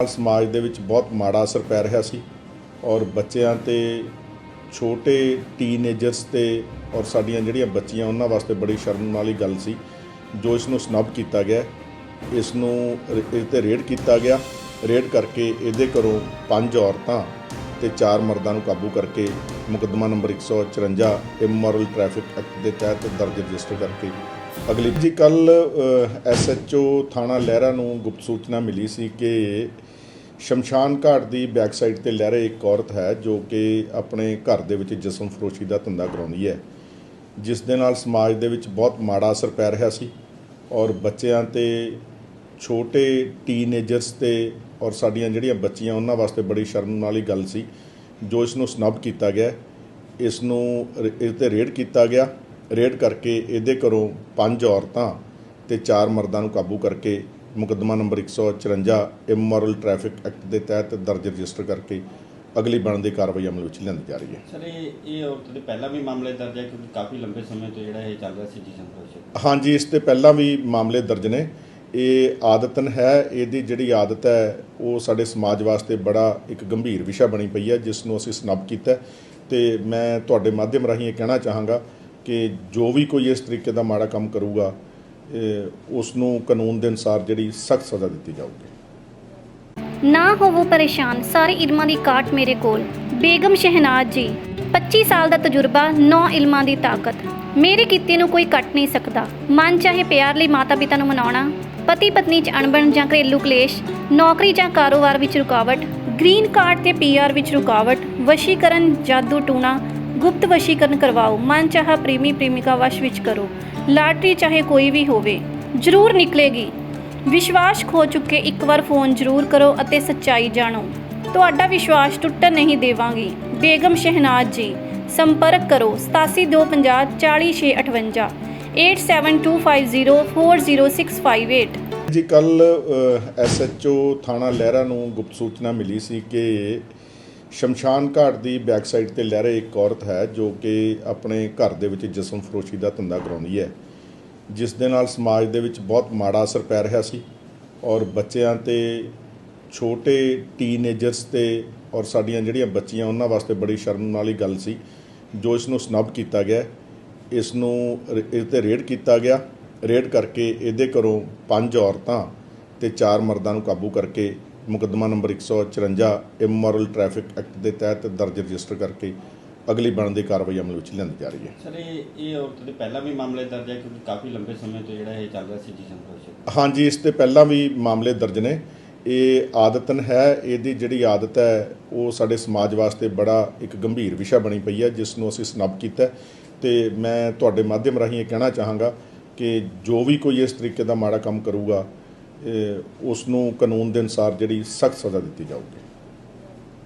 ਸਮਾਜ ਦੇ ਵਿੱਚ ਬਹੁਤ ਮਾੜਾ ਅਸਰ ਪੈ ਰਿਹਾ ਸੀ ਔਰ ਬੱਚਿਆਂ ਤੇ, ਛੋਟੇ ਟੀਨੇਜਰਸ ਤੇ ਔਰ ਸਾਡੀਆਂ ਜਿਹੜੀਆਂ ਬੱਚੀਆਂ, ਉਹਨਾਂ ਵਾਸਤੇ ਬੜੀ ਸ਼ਰਮ ਵਾਲੀ ਗੱਲ ਸੀ, ਜੋ ਇਸ ਨੂੰ ਸਨਬ ਕੀਤਾ ਗਿਆ। ਇਸ ਨੂੰ ਇਸ ਤੇ ਰੇਡ ਕੀਤਾ ਗਿਆ। ਰੇਡ ਕਰਕੇ ਇਹਦੇ ਘਰੋਂ ਪੰਜ ਔਰਤਾਂ ਤੇ ਚਾਰ ਮਰਦਾਂ ਨੂੰ ਕਾਬੂ ਕਰਕੇ ਮੁਕੱਦਮਾ ਨੰਬਰ 154 ਇਮੋਰਲ ਟ੍ਰੈਫਿਕ ਐਕਟ ਦੇ ਤਹਿਤ ਦਰਜ ਰਜਿਸਟਰ ਕਰਕੇ ਅਗਲੀ ਜੀ ਕੱਲ ਐਸਐਚਓ ਥਾਣਾ ਲਹਿਰਾ ਨੂੰ ਗੁਪਤ ਸੂਚਨਾ ਮਿਲੀ ਸੀ ਕਿ ਸ਼ਮਸ਼ਾਨ ਘਾਟ ਦੀ ਬੈਕ ਸਾਈਡ ਤੇ ਲਹਿਰੇ ਇੱਕ ਔਰਤ ਹੈ ਜੋ ਕਿ ਆਪਣੇ ਘਰ ਦੇ ਵਿੱਚ ਜਸਮ ਫਰੋਸ਼ੀ ਦਾ ਧੰਦਾ ਕਰਾਉਂਦੀ ਹੈ। ਜਿਸ ਦੇ ਨਾਲ ਸਮਾਜ ਦੇ ਵਿੱਚ ਬਹੁਤ ਮਾੜਾ ਅਸਰ ਪੈ ਰਿਹਾ ਸੀ ਔਰ ਬੱਚਿਆਂ ਤੇ ਛੋਟੇ ਟੀਨੇਜਰਸ ਤੇ ਔਰ ਸਾਡੀਆਂ ਜਿਹੜੀਆਂ ਬੱਚੀਆਂ, ਉਹਨਾਂ ਵਾਸਤੇ ਬੜੀ ਸ਼ਰਮ ਵਾਲੀ ਗੱਲ ਸੀ, ਜੋ ਇਸ ਨੂੰ ਸਨਬ ਕੀਤਾ ਗਿਆ। ਇਸ ਨੂੰ ਇਸ ਤੇ ਰੇਡ ਕੀਤਾ ਗਿਆ। ਰੇਡ ਕਰਕੇ ਇਹਦੇ ਘਰੋਂ ਪੰਜ ਔਰਤਾਂ ਤੇ ਚਾਰ ਮਰਦਾਂ ਨੂੰ ਕਾਬੂ ਕਰਕੇ ਮੁਕੱਦਮਾ ਨੰਬਰ 154 ਇਮੋਰਲ ਟ੍ਰੈਫਿਕ ਐਕਟ ਦੇ ਤਹਿਤ ਦਰਜ ਰਜਿਸਟਰ ਕਰਕੇ ਅਗਲੀ ਬਣਦੀ ਕਾਰਵਾਈ ਅਮਲ ਵਿੱਚ ਲਿਆਂਦੀ ਜਾ ਰਹੀ ਹੈ। ਸਰ ਇਹ ਇਹ ਔਰਤ ਦੇ ਪਹਿਲਾਂ ਵੀ ਮਾਮਲੇ ਦਰਜ ਹੈ ਕਿਉਂਕਿ ਕਾਫੀ ਲੰਬੇ ਸਮੇਂ ਤੋਂ ਜਿਹੜਾ ਇਹ ਚੱਲ ਰਿਹਾ ਸੀ ਜਿਸਮ ਫਰੋਸ਼ ਹਾਂਜੀ ਇਸ ਤੇ ਪਹਿਲਾਂ ਵੀ ਮਾਮਲੇ ਦਰਜ ਨੇ। ਇਹ ਆਦਤਨ ਹੈ ਇਹਦੀ ਜਿਹੜੀ ਆਦਤ ਹੈ ਉਹ ਸਾਡੇ ਸਮਾਜ ਵਾਸਤੇ ਬੜਾ ਇੱਕ ਗੰਭੀਰ ਵਿਸ਼ਾ ਬਣੀ ਪਈ ਹੈ ਜਿਸ ਨੂੰ ਅਸੀਂ ਸਨਬ ਕੀਤਾ ਤੇ ਮੈਂ ਤੁਹਾਡੇ ਮਾਧਿਅਮ ਰਾਹੀਂ ਇਹ ਕਹਿਣਾ ਚਾਹਾਂਗਾ ਕਿ ਜੋ ਵੀ ਕੋਈ ਇਸ ਤਰੀਕੇ ਦਾ ਮਾੜਾ ਕੰਮ ਕਰੂਗਾ ਉਸ ਨੂੰ ਕਾਨੂੰਨ ਦੇ ਅਨੁਸਾਰ ਜਿਹੜੀ ਸਖਤ ਸਜ਼ਾ ਦਿੱਤੀ ਜਾਊਗੀ। ਨਾ ਹੋਵੋ ਪਰੇਸ਼ਾਨ, ਸਾਰੇ ਇਲਮਾਂ ਦੀ ਕਾਟ ਮੇਰੇ ਕੋਲ। ਬੇਗਮ ਸ਼ਹਿਨਾਜ਼ ਜੀ 25 ਸਾਲ ਦਾ ਤਜਰਬਾ 9 ਇਲਮਾਂ ਦੀ ਤਾਕਤ। ਮੇਰੇ ਕੀਤੇ ਨੂੰ ਕੋਈ ਕੱਟ ਨਹੀਂ ਸਕਦਾ। ਮਨ ਚਾਹੇ ਪਿਆਰ ਲਈ ਮਾਤਾ ਪਿਤਾ ਨੂੰ ਮਨਾਉਣਾ ਪਤੀ ਪਤਨੀ ਚ ਅਣਬਣ ਜਾਂ ਘਰੇਲੂ ਕਲੇਸ਼, ਨੌਕਰੀ ਜਾਂ ਕਾਰੋਬਾਰ ਵਿੱਚ ਰੁਕਾਵਟ, ਗ੍ਰੀਨ ਕਾਰਡ ਤੇ ਪੀਆਰ ਵਿੱਚ ਰੁਕਾਵਟ, ਵਸ਼ੀਕਰਨ, ਜਾਦੂ ਟੂਣਾ ਗੁਪਤ ਵਸ਼ੀਕਰਨ ਕਰਵਾਓ, ਮਨ ਚਾਹਾ ਪ੍ਰੇਮੀ ਪ੍ਰੇਮਿਕਾ ਵਸ਼ ਵਿੱਚ ਕਰੋ। ਲਾਟਰੀ ਚਾਹੇ ਕੋਈ ਵੀ ਹੋਵੇ, ਜ਼ਰੂਰ ਨਿਕਲੇਗੀ। ਵਿਸ਼ਵਾਸ ਖੋ ਚੁੱਕੇ ਇੱਕ ਵਾਰ ਫੋਨ ਜ਼ਰੂਰ ਕਰੋ ਅਤੇ ਸੱਚਾਈ ਜਾਣੋ। ਤੁਹਾਡਾ ਵਿਸ਼ਵਾਸ ਟੁੱਟਣ ਨਹੀਂ ਦੇਵਾਂਗੀ। ਬੇਗਮ ਸ਼ਹਿਨਾਜ਼ ਜੀ, ਸੰਪਰਕ ਕਰੋ 8725 40658 8725040658 ਜੀ ਕੱਲ ਐਸਐਚਓ ਥਾਣਾ ਲਹਿਰਾ ਨੂੰ ਗੁਪਤ ਸੂਚਨਾ ਮਿਲੀ ਸੀ ਕਿ ਸ਼ਮਸ਼ਾਨ ਘਾਟ ਦੀ ਬੈਕ ਸਾਈਡ ਤੇ ਲਹਿਰੇ ਇੱਕ ਔਰਤ ਹੈ ਜੋ ਕਿ ਆਪਣੇ ਘਰ ਦੇ ਵਿੱਚ ਜਿਸਮ ਫਰੋਸ਼ੀ ਦਾ ਧੰਦਾ ਕਰਾਉਂਦੀ ਹੈ। ਜਿਸ ਦੇ ਨਾਲ ਸਮਾਜ ਦੇ ਵਿੱਚ ਬਹੁਤ ਮਾੜਾ ਅਸਰ ਪੈ ਰਿਹਾ ਸੀ ਔਰ ਬੱਚਿਆਂ ਤੇ, ਛੋਟੇ ਟੀਨੇਜਰਸ ਤੇ ਔਰ ਸਾਡੀਆਂ ਜਿਹੜੀਆਂ ਬੱਚੀਆਂ ਉਹਨਾਂ ਵਾਸਤੇ ਬੜੀ ਸ਼ਰਮ ਵਾਲੀ ਗੱਲ ਸੀ, ਜੋ ਇਸ ਨੂੰ ਸਨਬ ਕੀਤਾ ਗਿਆ। ਇਸ ਨੂੰ ਇਸ ਤੇ ਰੇਡ ਕੀਤਾ ਗਿਆ। ਰੇਡ ਕਰਕੇ ਇਹਦੇ ਘਰੋਂ ਪੰਜ ਔਰਤਾਂ ਤੇ ਚਾਰ ਮਰਦਾਂ ਨੂੰ ਕਾਬੂ ਕਰਕੇ ਮੁਕੱਦਮਾ ਨੰਬਰ 154 ਇਮੋਰਲ ਟ੍ਰੈਫਿਕ ਐਕਟ ਦੇ ਤਹਿਤ ਦਰਜ ਰਜਿਸਟਰ ਕਰਕੇ ਅਗਲੀ ਬਣਦੀ ਕਾਰਵਾਈ ਅਮਲ ਵਿੱਚ ਲਿਆਂਦੀ ਜਾ ਰਹੀ ਹੈ। ਸਰ ਇਹ ਇਹ ਔਰਤ ਦੇ ਪਹਿਲਾਂ ਵੀ ਮਾਮਲੇ ਦਰਜ ਹੈ ਕਿਉਂਕਿ ਕਾਫੀ ਲੰਬੇ ਸਮੇਂ ਤੋਂ ਜਿਹੜਾ ਇਹ ਚੱਲ ਰਿਹਾ ਸੀ ਜਿਸਮ ਫਰੋਸ਼ ਹਾਂਜੀ ਇਸ ਤੇ ਪਹਿਲਾਂ ਵੀ ਮਾਮਲੇ ਦਰਜ ਨੇ। ਇਹ ਆਦਤਨ ਹੈ ਇਹਦੀ ਜਿਹੜੀ ਆਦਤ ਹੈ ਉਹ ਸਾਡੇ ਸਮਾਜ ਵਾਸਤੇ ਬੜਾ ਇੱਕ ਗੰਭੀਰ ਵਿਸ਼ਾ ਬਣੀ ਪਈ ਹੈ ਜਿਸ ਨੂੰ ਅਸੀਂ ਸਨਬ ਕੀਤਾ ਤੇ ਮੈਂ ਤੁਹਾਡੇ ਮਾਧਿਅਮ ਰਾਹੀਂ ਇਹ ਕਹਿਣਾ ਚਾਹਾਂਗਾ ਕਿ ਜੋ ਵੀ ਕੋਈ ਇਸ ਤਰੀਕੇ ਦਾ ਮਾੜਾ ਕੰਮ ਕਰੂਗਾ ਉਸ ਨੂੰ ਕਾਨੂੰਨ ਦੇ ਅਨੁਸਾਰ ਜਿਹੜੀ ਸਖਤ ਸਜ਼ਾ ਦਿੱਤੀ ਜਾਊਗੀ।